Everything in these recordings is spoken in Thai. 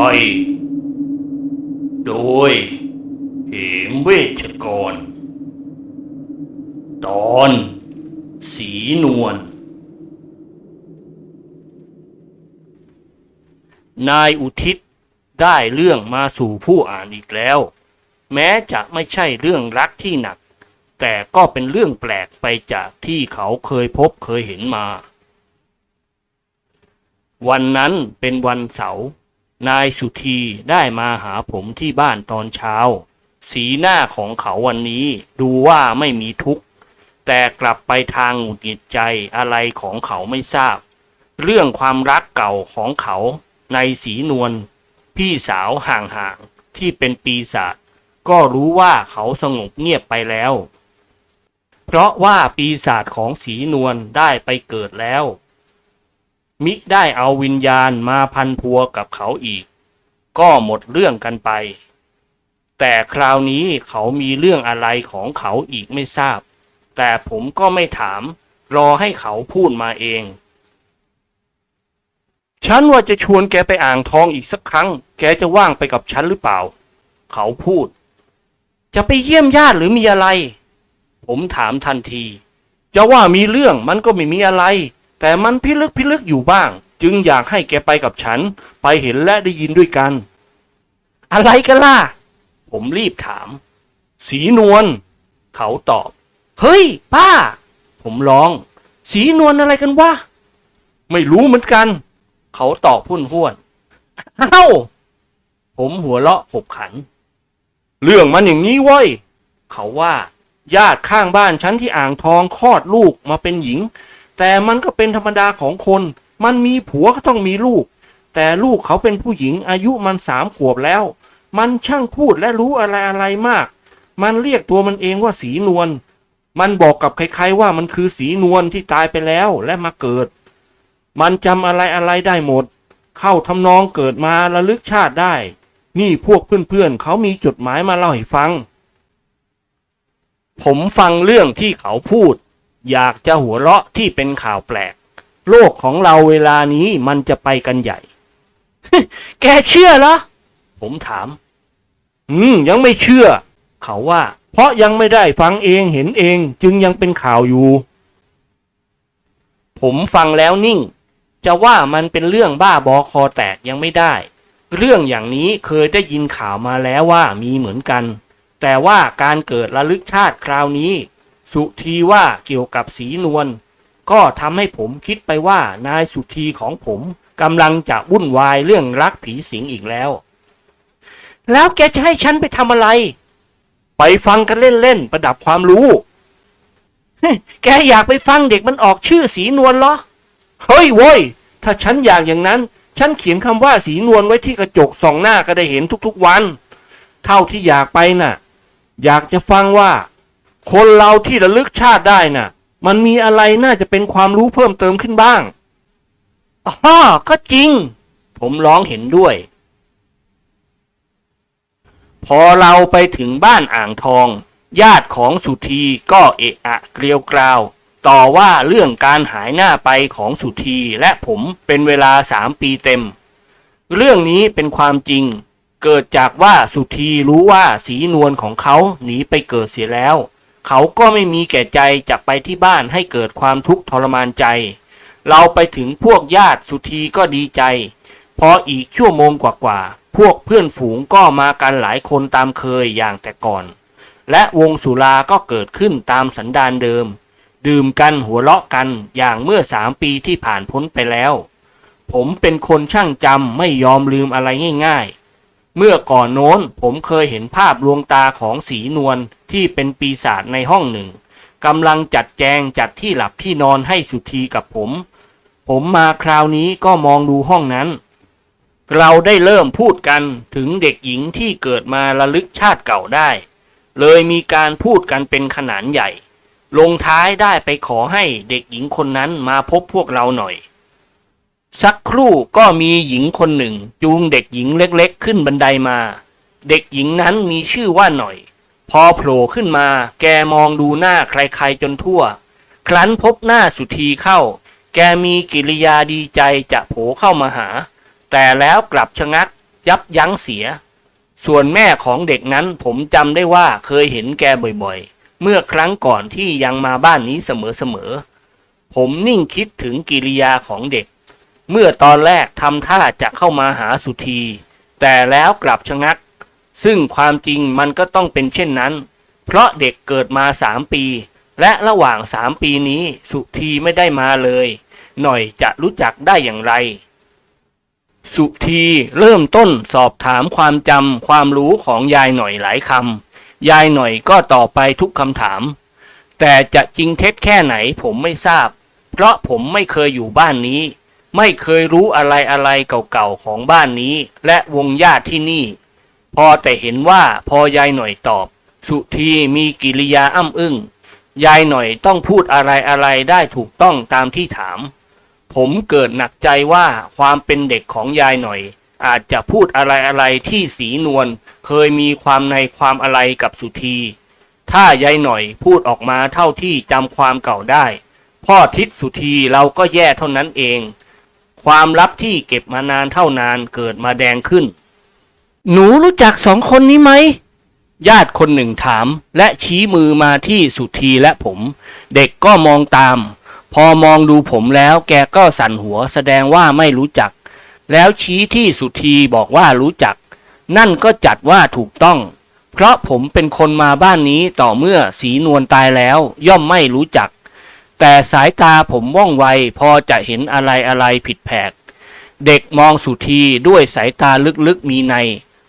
เปิดกรุผีไทยโดยเหมเวชกร ตอนสีนวลนายอุทิศได้เรื่องมาสู่ผู้อ่านอีกแล้ว แม้จะไม่ใช่เรื่องรักที่หนัก แต่ก็เป็นเรื่องแปลกไปจากที่เขาเคยพบเคยเห็นมา วันนั้นเป็นวันเสาร์ นายสุธีได้มาหาผมที่บ้านตอนเช้า สีหน้าของเขาวันนี้ดูว่าไม่มีทุกข์ แต่กลับไปทางหงุดหงิดใจอะไรของเขาไม่ทราบ เรื่องความรักเก่าของเขาในสีนวลพี่สาวห่างๆที่เป็นปีศาจก็รู้ว่าเขาสงบเงียบไปแล้ว เพราะว่าปีศาจของสีนวลได้ไปเกิดแล้ว มิได้เอาวิญญาณมาพันพัวกับเขาอีก ก็หมดเรื่องกันไป แต่คราวนี้เขามีเรื่องอะไรของเขาอีกไม่ทราบ แต่ผมก็ไม่ถาม รอให้เขาพูดมาเอง ฉันว่าจะชวนแกไปอ่างทองอีกสักครั้ง แกจะว่างไปกับฉันหรือเปล่า เขาพูด จะไปเยี่ยมญาติหรือมีอะไร ผมถามทันที จะว่ามีเรื่องมันก็ไม่มีอะไร แต่มันพิลึกพิลึกอยู่บ้าง จึงอยากให้แกไปกับฉัน ไปเห็นและได้ยินด้วยกัน อะไรกันล่ะ ผมรีบถาม สีนวลเขาตอบ เฮ้ย ป้า ผมร้อง สีนวลอะไรกันวะไม่รู้เหมือนกัน เขาตอบพุ่นห้วนเอ้าผมหัวเราะขบขัน เรื่องมันอย่างนี้เว้ย เขาว่า ญาติข้างบ้านฉันที่อ่างทองคลอดลูกมาเป็นหญิง แต่มันก็เป็นธรรมดาของคน มันมีผัวก็ต้องมีลูก แต่ลูกเขาเป็นผู้หญิงอายุมันสามขวบแล้ว มันช่างพูดและรู้อะไรอะไรมาก มันเรียกตัวมันเองว่าสีนวล มันบอกกับใครๆว่ามันคือสีนวลที่ตายไปแล้วและมาเกิด มันจำอะไรอะไรได้หมด เข้าทำนองเกิดมาระลึกชาติได้ นี่พวกเพื่อนๆเขามีจดหมายมาเล่าให้ฟัง ผมฟังเรื่องที่เขาพูด อยากจะหัวเราะที่เป็นข่าวแปลก โลกของเราเวลานี้มันจะไปกันใหญ่ แกเชื่อเหรอ ผมถาม อืม ยังไม่เชื่อ เขาว่า เพราะยังไม่ได้ฟังเองเห็นเอง จึงยังเป็นข่าวอยู่ ผมฟังแล้วนิ่ง จะว่ามันเป็นเรื่องบ้าบอคอแตกยังไม่ได้ เรื่องอย่างนี้เคยได้ยินข่าวมาแล้วว่ามีเหมือนกัน แต่ว่าการเกิดระลึกชาติคราวนี้ สุธีว่าเกี่ยวกับสีนวลก็ทำให้ผมคิดไปว่านายสุธีของผมกำลังจะวุ่นวายเรื่องรักผีสิงอีกแล้ว แล้วแกจะให้ฉันไปทำอะไร ไปฟังกันเล่นๆประดับความรู้ แกอยากไปฟังเด็กมันออกชื่อสีนวลเหรอ เฮ้ยโว้ย ถ้าฉันอยากอย่างนั้น ฉันเขียนคำว่าสีนวลไว้ที่กระจกส่องหน้าก็ได้เห็นทุกๆวัน เท่าที่อยากไปน่ะ อยากจะฟังว่า คนเราที่ระลึกชาติได้น่ะ มันมีอะไรน่าจะเป็นความรู้เพิ่มเติมขึ้นบ้างอ๋อก็จริง ผมร้องเห็นด้วย พอเราไปถึงบ้านอ่างทอง ญาติของสุธีก็เอะอะเกลียวกราว ต่อว่าเรื่องการหายหน้าไปของสุธีและผมเป็นเวลาสามปีเต็ม เรื่องนี้เป็นความจริงเกิดจากว่าสุธีรู้ว่าสีนวลของเขาหนีไปเกิดเสียแล้ว เขาก็ไม่มีแก่ใจจะไปที่บ้านให้เกิดความทุกข์ทรมานใจ เราไปถึงพวกญาติสุธีก็ดีใจ พออีกชั่วโมงกว่าๆ พวกเพื่อนฝูงก็มากันหลายคนตามเคยอย่างแต่ก่อน และวงสุราก็เกิดขึ้นตามสันดานเดิม ดื่มกันหัวเราะกันอย่างเมื่อสามปีที่ผ่านพ้นไปแล้ว ผมเป็นคนช่างจำไม่ยอมลืมอะไรง่ายๆ เมื่อก่อนโน้นผมเคยเห็นภาพลวงตาของสีนวลที่เป็นปีศาจในห้องหนึ่งกำลังจัดแจงจัดที่หลับที่นอนให้สุธีกับผม ผมมาคราวนี้ก็มองดูห้องนั้น เราได้เริ่มพูดกันถึงเด็กหญิงที่เกิดมาระลึกชาติเก่าได้ เลยมีการพูดกันเป็นขนาดใหญ่ ลงท้ายได้ไปขอให้เด็กหญิงคนนั้นมาพบพวกเราหน่อย สักครู่ก็มีหญิงคนหนึ่ง จูงเด็กหญิงเล็กๆ ขึ้นบันไดมา เด็กหญิงนั้นมีชื่อว่าหน่อย พอโผล่ขึ้นมา แกมองดูหน้าใครๆจนทั่ว ครั้นพบหน้าสุธีเข้า แกมีกิริยาดีใจจะโผล่เข้ามาหา แต่แล้วกลับชะงักยับยั้งเสีย ส่วนแม่ของเด็กนั้นผมจำได้ว่าเคยเห็นแกบ่อยๆ เมื่อครั้งก่อนที่ยังมาบ้านนี้เสมอๆผมนิ่งคิดถึงกิริยาของเด็ก เมื่อตอนแรกทำท่าจะเข้ามาหาสุธี แต่แล้วกลับชะงัก ซึ่งความจริงมันก็ต้องเป็นเช่นนั้น เพราะเด็กเกิดมาสามปี และระหว่างสามปีนี้สุธีไม่ได้มาเลย หน่อยจะรู้จักได้อย่างไร สุธีเริ่มต้นสอบถามความจำความรู้ของยายหน่อยหลายคำยายหน่อยก็ตอบไปทุกคำถาม แต่จะจริงเท็จแค่ไหนผมไม่ทราบ เพราะผมไม่เคยอยู่บ้านนี้ ไม่เคยรู้อะไรอะไรเก่าๆของบ้านนี้ และวงญาติที่นี่ พอแต่เห็นว่าพอยายหน่อยตอบ สุธีมีกิริยาอ้ำอึ้งยายหน่อยต้องพูดอะไรอะไรได้ถูกต้องตามที่ถาม ผมเกิดหนักใจว่าความเป็นเด็กของยายหน่อย อาจจะพูดอะไรอะไรที่สีนวลเคยมีความในความอะไรกับสุธี ถ้ายายหน่อยพูดออกมาเท่าที่จำความเก่าได้ พ่อทิศสุธีเราก็แย่เท่านั้นเอง ความลับที่เก็บมานานเท่านานเกิดมาแดงขึ้น หนูรู้จักสองคนนี้ไหม ญาติคนหนึ่งถามและชี้มือมาที่สุธีและผม เด็กก็มองตาม พอมองดูผมแล้วแกก็สั่นหัวแสดงว่าไม่รู้จัก แล้วชี้ที่สุธีบอกว่ารู้จัก นั่นก็จัดว่าถูกต้อง เพราะผมเป็นคนมาบ้านนี้ต่อเมื่อสีนวลตายแล้วย่อมไม่รู้จัก แต่สายตาผมว่องไวพอจะเห็นอะไรอะไรผิดแผก เด็กมองสุธีด้วยสายตาลึกๆมีใน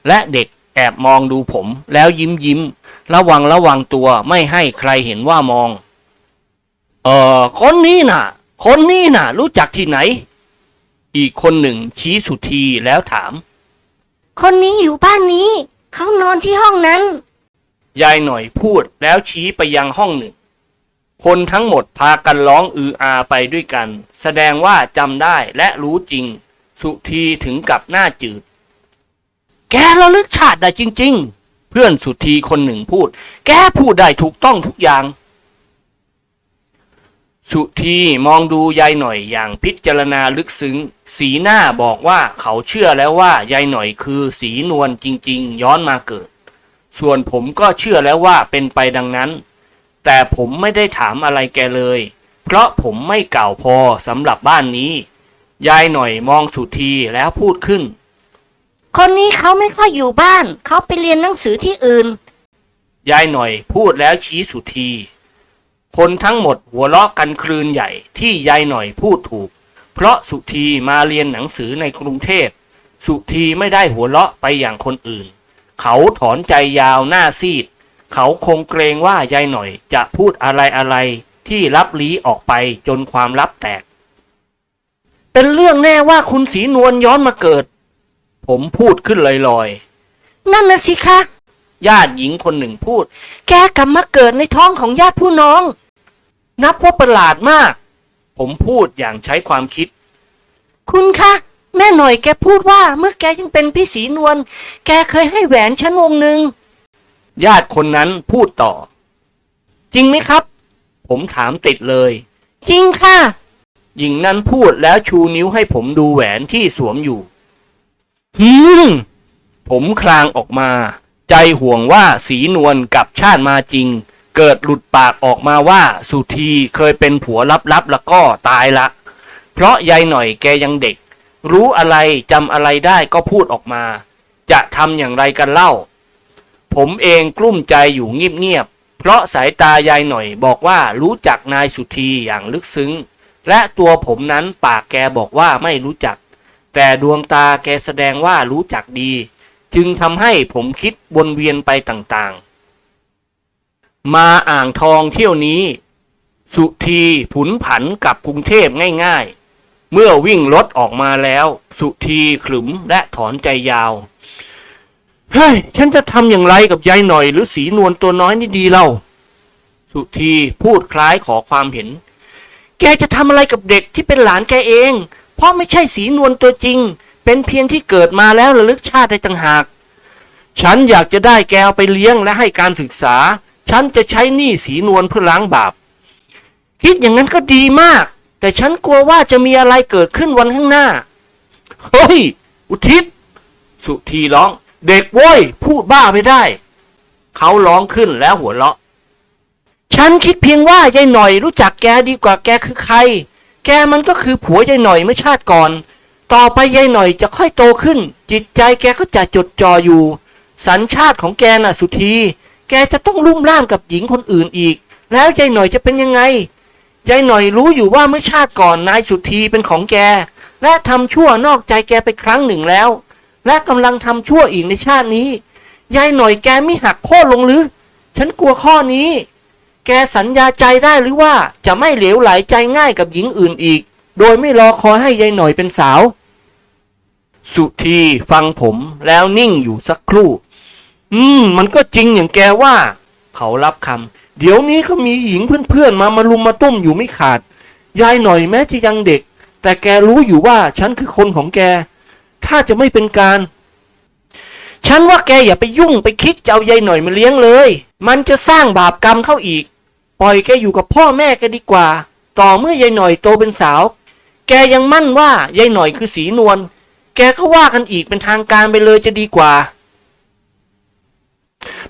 และเด็กแอบมองดูผมแล้วยิ้มยิ้ม ระวังระวังตัวไม่ให้ใครเห็นว่ามอง เออคนนี้น่ะ คนนี้น่ะ รู้จักที่ไหน อีกคนหนึ่งชี้สุธีแล้วถาม คนนี้อยู่บ้านนี้ เขานอนที่ห้องนั้น ยายหน่อยพูดแล้วชี้ไปยังห้องหนึ่ง คนทั้งหมดพากันร้องอืออาไปด้วยกัน แสดงว่าจำได้และรู้จริง สุธีถึงกับหน้าจืด แกระลึกชาติได้จริง ๆ เพื่อนสุธีคนหนึ่งพูด แกพูดได้ถูกต้องทุกอย่าง สุธีมองดูยายหน่อยอย่างพิจารณาลึกซึ้ง สีหน้าบอกว่าเขาเชื่อแล้วว่ายายหน่อยคือสีนวลจริง ๆ ย้อนมาเกิด ส่วนผมก็เชื่อแล้วว่าเป็นไปดังนั้น แต่ผมไม่ได้ถามอะไรแกเลย เพราะผมไม่เก่าพอสำหรับบ้านนี้ ยายหน่อยมองสุธีแล้วพูดขึ้น คนนี้เขาไม่ค่อยอยู่บ้าน เขาไปเรียนหนังสือที่อื่น ยายหน่อยพูดแล้วชี้สุธี คนทั้งหมดหัวเราะกันคลืนใหญ่ที่ยายหน่อยพูดถูก เพราะสุธีมาเรียนหนังสือในกรุงเทพ สุธีไม่ได้หัวเราะไปอย่างคนอื่น เขาถอนใจยาวหน้าซีด เขาคงเกรงว่ายายหน่อยจะพูดอะไรอะไรที่ลับลี้ออกไปจนความลับแตก เป็นเรื่องแน่ว่าคุณสีนวลย้อนมาเกิด ผมพูดขึ้นลอยๆ นั่นนะสิคะ ญาติหญิงคนหนึ่งพูด แกกลับมาเกิดในท้องของญาติผู้น้อง นับว่าประหลาดมาก ผมพูดอย่างใช้ความคิด คุณคะแม่หน่อยแกพูดว่าเมื่อแกยังเป็นพี่สีนวลแกเคยให้แหวนฉันวงหนึ่ง ญาติคนนั้นพูดต่อ จริงไหมครับ ผมถามติดเลย จริงค่ะ หญิงนั้นพูดแล้วชูนิ้วให้ผมดูแหวนที่สวมอยู่ฮึมผมคลางออกมา ใจห่วงว่าสีนวลกับชาติมาจริง เกิดหลุดปากออกมาว่าสุธีเคยเป็นผัวลับๆแล้วก็ตายละ เพราะยายหน่อยแกยังเด็ก รู้อะไรจำอะไรได้ก็พูดออกมา จะทำอย่างไรกันเล่า ผมเองกลุ้มใจอยู่เงียบๆ เพราะสายตายายหน่อยบอกว่ารู้จักนายสุธีอย่างลึกซึ้ง และตัวผมนั้นปากแกบอกว่าไม่รู้จัก แต่ดวงตาแกแสดงว่ารู้จักดี จึงทำให้ผมคิดวนเวียนไปต่างๆ มาอ่างทองเที่ยวนี้ สุธีผุนผันกับกรุงเทพง่ายๆ เมื่อวิ่งรถออกมาแล้ว สุธีขรึมและถอนใจยาว เฮ้ยฉันจะทำอย่างไรกับยายหน่อยหรือสีนวลตัวน้อยนี่ดีเล่า สุธีพูดคล้ายขอความเห็น แกจะทำอะไรกับเด็กที่เป็นหลานแกเอง เพราะไม่ใช่สีนวลตัวจริง เป็นเพียงที่เกิดมาแล้วระลึกชาติได้ต่างหาก ฉันอยากจะได้แกเอาไปเลี้ยงและให้การศึกษา ฉันจะใช้หนี้สีนวลเพื่อล้างบาป คิดอย่างนั้นก็ดีมาก แต่ฉันกลัวว่าจะมีอะไรเกิดขึ้นวันข้างหน้า เฮ้ย อุทิศ สุธีร้อง เด็กโว้ย พูดบ้าไม่ได้ เขาร้องขึ้นแล้วหัวเราะ ฉันคิดเพียงว่ายายหน่อยรู้จักแกดีกว่าแกคือใคร แกมันก็คือผัวยายหน่อยเมื่อชาติก่อน ต่อไปยายหน่อยจะค่อยโตขึ้น จิตใจแกก็จะจดจ่ออยู่ สัญชาติของแกน่ะสุธี แกจะต้องลุ่มล่ามกับหญิงคนอื่นอีก แล้วยายหน่อยจะเป็นยังไงยายหน่อยรู้อยู่ว่าเมื่อชาติก่อนนายสุธีเป็นของแก และทำชั่วนอกใจแกไปครั้งหนึ่งแล้ว และกำลังทำชั่วอีกในชาตินี้ ยายหน่อยแกไม่หักโค่นลงหรือ ฉันกลัวข้อนี้ แกสัญญาใจได้หรือว่าจะไม่เหลวไหลใจง่ายกับหญิงอื่นอีก โดยไม่รอคอยให้ยายหน่อยเป็นสาว สุธีฟังผมแล้วนิ่งอยู่สักครู่ อืม มันก็จริงอย่างแกว่า เขารับคำเดี๋ยวนี้ก็มีหญิงเพื่อนๆมามาลุมมาตุ้มอยู่ไม่ขาด ยายหน่อยแม้จะยังเด็ก แต่แกรู้อยู่ว่าฉันคือคนของแก ถ้าจะไม่เป็นการ ฉันว่าแกอย่าไปยุ่งไปคิดจะเอายายหน่อยมาเลี้ยงเลย มันจะสร้างบาปกรรมเข้าอีก ปล่อยแกอยู่กับพ่อแม่แกดีกว่า ต่อเมื่อยายหน่อยโตเป็นสาว แกยังมั่นว่ายายหน่อยคือสีนวล แกก็ว่ากันอีกเป็นทางการไปเลยจะดีกว่า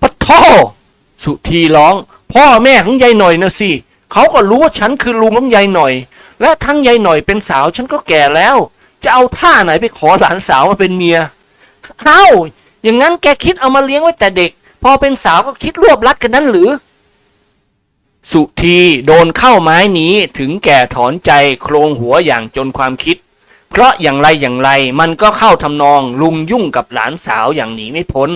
ปะโทสุธีร้อง พ่อแม่ของยายหน่อยนะสิ เขาก็รู้ว่าฉันคือลุงของยายหน่อย และทั้งยายหน่อยเป็นสาวฉันก็แก่แล้ว จะเอาท่าไหนไปขอหลานสาวมาเป็นเมียเอ้าอย่างนั้นแกคิดเอามาเลี้ยงไว้แต่เด็ก พอเป็นสาวก็คิดรวบรัดกันนั้นหรือ สุธีโดนเข้าไม้นี้ถึงแก่ถอนใจโครงหัวอย่างจนความคิด เพราะอย่างไรอย่างไรมันก็เข้าทำนองลุงยุ่งกับหลานสาวอย่างหนีไม่พ้น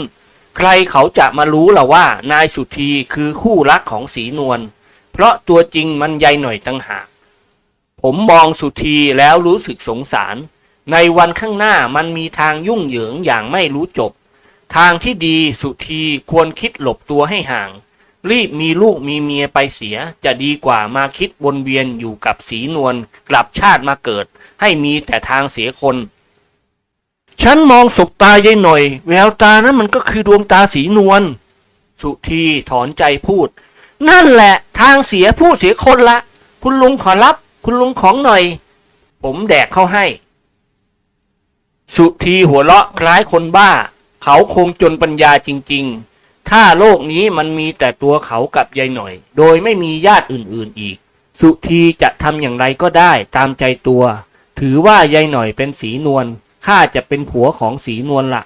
ใครเขาจะมารู้ล่ะว่านายสุธีคือคู่รักของสีนวลเพราะตัวจริงมันใยหน่อยตั้งหากผมมองสุธีแล้วรู้สึกสงสาร ในวันข้างหน้ามันมีทางยุ่งเหยิงอย่างไม่รู้จบ ทางที่ดีสุธีควรคิดหลบตัวให้ห่าง รีบมีลูกมีเมียไปเสีย จะดีกว่ามาคิดวนเวียนอยู่กับสีนวลกลับชาติมาเกิด ให้มีแต่ทางเสียคน ฉันมองศบตายายหน่อย แววตานั้นมันก็คือดวงตาสีนวลสุธีถอนใจพูด นั่นแหละทางเสียผู้เสียคนละ คุณลุงขอรับ คุณลุงของหน่อย ผมแดกเข้าให้ สุธีหัวเราะคล้ายคนบ้า เขาคงจนปัญญาจริง ๆ ถ้าโลกนี้มันมีแต่ตัวเขากับยายหน่อย โดยไม่มีญาติอื่นๆอีก สุธีจะทำอย่างไรก็ได้ตามใจตัว ถือว่ายายหน่อยเป็นสีนวลข้าจะเป็นผัวของสีนวลละ่ะ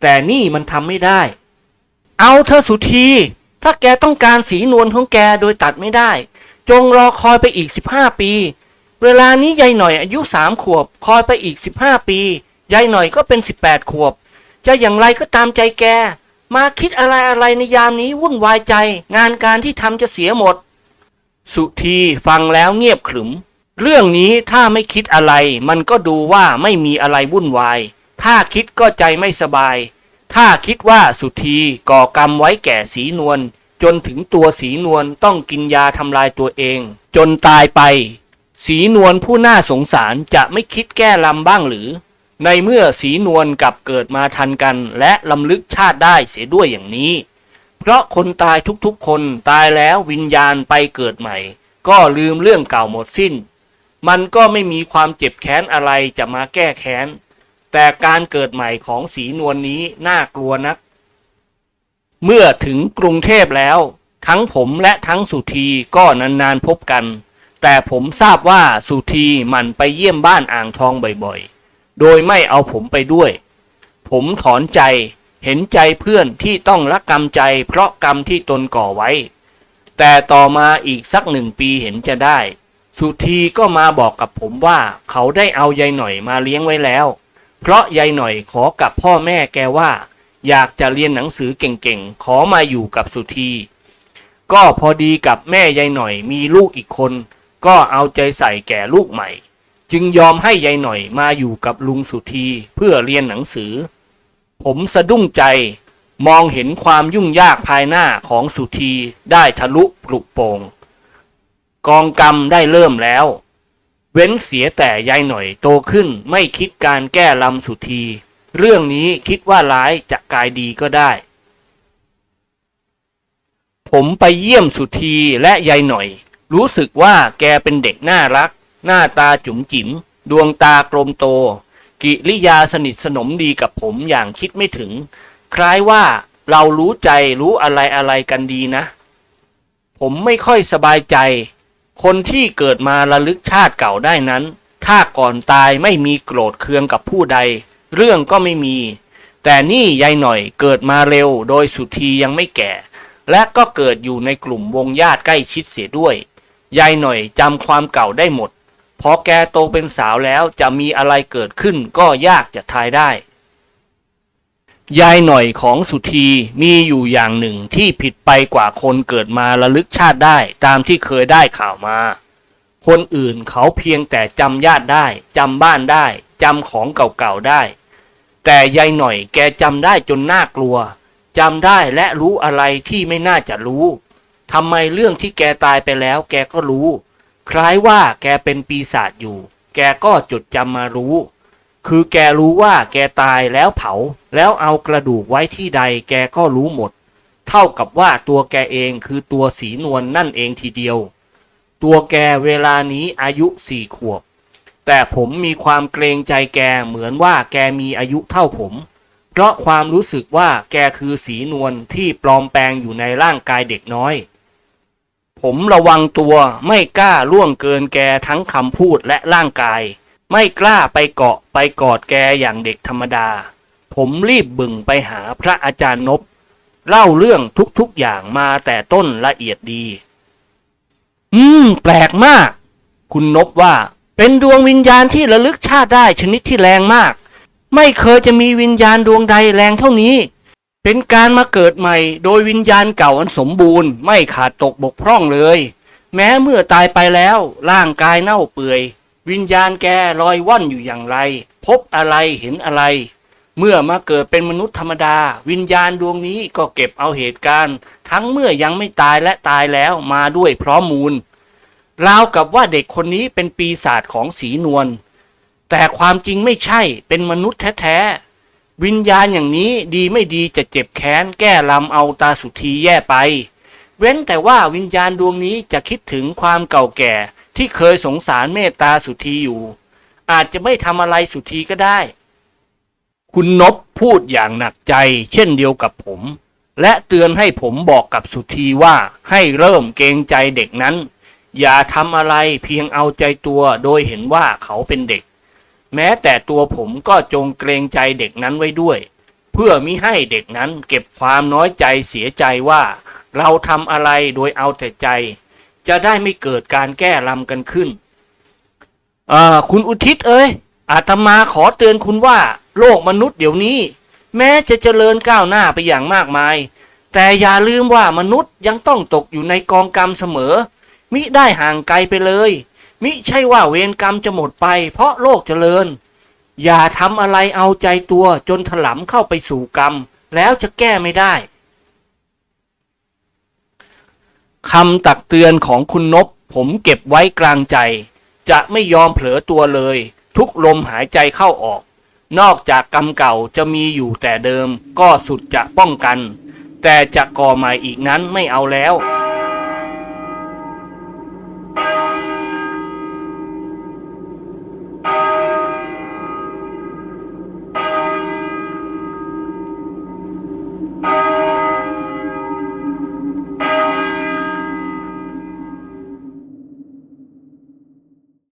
แต่นี่มันทำไม่ได้ เอาเธอสุธีถ้าแกต้องการสีนวลของแกโดยตัดไม่ได้ จงรอคอยไปอีก 15 ปี เวลานี้ยายหน่อยอายุสามขวบ คอยไปอีก 15 ปี ยายหน่อยก็เป็น18ขวบ จะอย่างไรก็ตามใจแก มาคิดอะไรอะไรในยามนี้วุ่นวายใจ งานการที่ทำจะเสียหมด สุธีฟังแล้วเงียบขรึม เรื่องนี้ถ้าไม่คิดอะไร มันก็ดูว่าไม่มีอะไรวุ่นวาย ถ้าคิดก็ใจไม่สบาย ถ้าคิดว่าสุธีก่อกรรมไว้แก่สีนวลจนถึงตัวสีนวลต้องกินยาทำลายตัวเอง จนตายไป สีนวลผู้น่าสงสารจะไม่คิดแก้ลำบ้างหรือ ในเมื่อสีนวลกลับเกิดมาทันกัน และลำลึกชาติได้เสียด้วยอย่างนี้ เพราะคนตายทุกๆคนตายแล้ววิญญาณไปเกิดใหม่ ก็ลืมเรื่องเก่าหมดสิ้น มันก็ไม่มีความเจ็บแค้นอะไรจะมาแก้แค้น แต่การเกิดใหม่ของสีนวลนี้น่ากลัวนัก เมื่อถึงกรุงเทพแล้ว ทั้งผมและทั้งสุธีก็นานๆพบกัน แต่ผมทราบว่าสุธีมันไปเยี่ยมบ้านอ่างทองบ่อยๆ โดยไม่เอาผมไปด้วย ผมถอนใจเห็นใจเพื่อนที่ต้องรักกรรมใจเพราะกรรมที่ตนก่อไว้ แต่ต่อมาอีกสักหนึ่งปีเห็นจะได้ สุธีก็มาบอกกับผมว่าเขาได้เอายายหน่อยมาเลี้ยงไว้แล้ว เพราะยายหน่อยขอกับพ่อแม่แกว่า อยากจะเรียนหนังสือเก่งๆ ขอมาอยู่กับสุธี ก็พอดีกับแม่ยายหน่อยมีลูกอีกคน ก็เอาใจใส่แก่ลูกใหม่ จึงยอมให้ยายหน่อยมาอยู่กับลุงสุธีเพื่อเรียนหนังสือ ผมสะดุ้งใจมองเห็นความยุ่งยากภายหน้าของสุธีได้ทะลุปลุกโปงกองกรรมได้เริ่มแล้ว เว้นเสียแต่ยายหน่อยโตขึ้นไม่คิดการแก้ลำสุธี เรื่องนี้คิดว่าร้ายจะกลายดีก็ได้ ผมไปเยี่ยมสุธีและยายหน่อย รู้สึกว่าแกเป็นเด็กน่ารัก หน้าตาจุ๋มจิ๋ม ดวงตากลมโต กิริยาสนิทสนมดีกับผมอย่างคิดไม่ถึง คล้ายว่าเรารู้ใจรู้อะไรอะไรกันดีนะ ผมไม่ค่อยสบายใจ คนที่เกิดมาระลึกชาติเก่าได้นั้น ถ้าก่อนตายไม่มีโกรธเคืองกับผู้ใด เรื่องก็ไม่มี แต่นี่ยายหน่อยเกิดมาเร็วโดยสุธียังไม่แก่ และก็เกิดอยู่ในกลุ่มวงญาติใกล้ชิดเสียด้วย ยายหน่อยจำความเก่าได้หมด พอแกโตเป็นสาวแล้วจะมีอะไรเกิดขึ้นก็ยากจะทายได้ ยายหน่อยของสุธีมีอยู่อย่างหนึ่งที่ผิดไปกว่าคนเกิดมาระลึกชาติได้ตามที่เคยได้ข่าวมา คนอื่นเขาเพียงแต่จำญาติได้จำบ้านได้จำของเก่าๆได้ แต่ยายหน่อยแกจำได้จนน่ากลัวจำได้และรู้อะไรที่ไม่น่าจะรู้ทำไมเรื่องที่แกตายไปแล้วแกก็รู้ คล้ายว่าแกเป็นปีศาจอยู่ แกก็จดจำมารู้ คือแกรู้ว่าแกตายแล้วเผา แล้วเอากระดูกไว้ที่ใดแกก็รู้หมด เท่ากับว่าตัวแกเองคือตัวสีนวลนั่นเองทีเดียว ตัวแกเวลานี้อายุสี่ขวบ แต่ผมมีความเกรงใจแกเหมือนว่าแกมีอายุเท่าผม เพราะความรู้สึกว่าแกคือสีนวลที่ปลอมแปลงอยู่ในร่างกายเด็กน้อย ผมระวังตัวไม่กล้าล่วงเกินแกทั้งคำพูดและร่างกาย ไม่กล้าไปเกาะไปกอดแกอย่างเด็กธรรมดา ผมรีบบึ่งไปหาพระอาจารย์นบ เล่าเรื่องทุกๆอย่างมาแต่ต้นละเอียดดี อืม แปลกมาก คุณนบว่า เป็นดวงวิญญาณที่ระลึกชาติได้ชนิดที่แรงมาก ไม่เคยจะมีวิญญาณดวงใดแรงเท่านี้ เป็นการมาเกิดใหม่โดยวิญญาณเก่าอันสมบูรณ์ ไม่ขาดตกบกพร่องเลย แม้เมื่อตายไปแล้วร่างกายเน่าเปื่อย วิญญาณแกลอยว่อนอยู่อย่างไร พบอะไรเห็นอะไร เมื่อมาเกิดเป็นมนุษย์ธรรมดา วิญญาณดวงนี้ก็เก็บเอาเหตุการณ์ ทั้งเมื่อยังไม่ตายและตายแล้วมาด้วยพร้อมมูลราวกับว่าเด็กคนนี้เป็นปีศาจของสีนวลแต่ความจริงไม่ใช่เป็นมนุษย์แท้ๆ วิญญาณอย่างนี้ดีไม่ดีจะเจ็บแค้นแก้ลำเอาตาสุธีแย่ไป เว้นแต่ว่าวิญญาณดวงนี้จะคิดถึงความเก่าแก่ที่เคยสงสารเมตตาสุธีอยู่ อาจจะไม่ทำอะไรสุธีก็ได้ คุณนบพูดอย่างหนักใจเช่นเดียวกับผม และเตือนให้ผมบอกกับสุธีว่าให้เริ่มเกรงใจเด็กนั้น อย่าทำอะไรเพียงเอาใจตัวโดยเห็นว่าเขาเป็นเด็ก แม้แต่ตัวผมก็จงเกรงใจเด็กนั้นไว้ด้วย เพื่อมิให้เด็กนั้นเก็บความน้อยใจเสียใจว่า เราทำอะไรโดยเอาแต่ใจ จะได้ไม่เกิดการแก้ลำกันขึ้นคุณอุทิศเอ้ยอาตมาขอเตือนคุณว่า โลกมนุษย์เดี๋ยวนี้ แม้จะเจริญก้าวหน้าไปอย่างมากมาย แต่อย่าลืมว่ามนุษย์ยังต้องตกอยู่ในกองกรรมเสมอ มิได้ห่างไกลไปเลย มิใช่ว่าเวรกรรมจะหมดไป เพราะโลกเจริญ อย่าทำอะไรเอาใจตัวจนถลำเข้าไปสู่กรรม แล้วจะแก้ไม่ได้คำตักเตือนของคุณนบผมเก็บไว้กลางใจ จะไม่ยอมเผลอตัวเลย ทุกลมหายใจเข้าออก นอกจากกรรมเก่าจะมีอยู่แต่เดิมก็สุดจะป้องกัน แต่จะก่อใหม่อีกนั้นไม่เอาแล้ว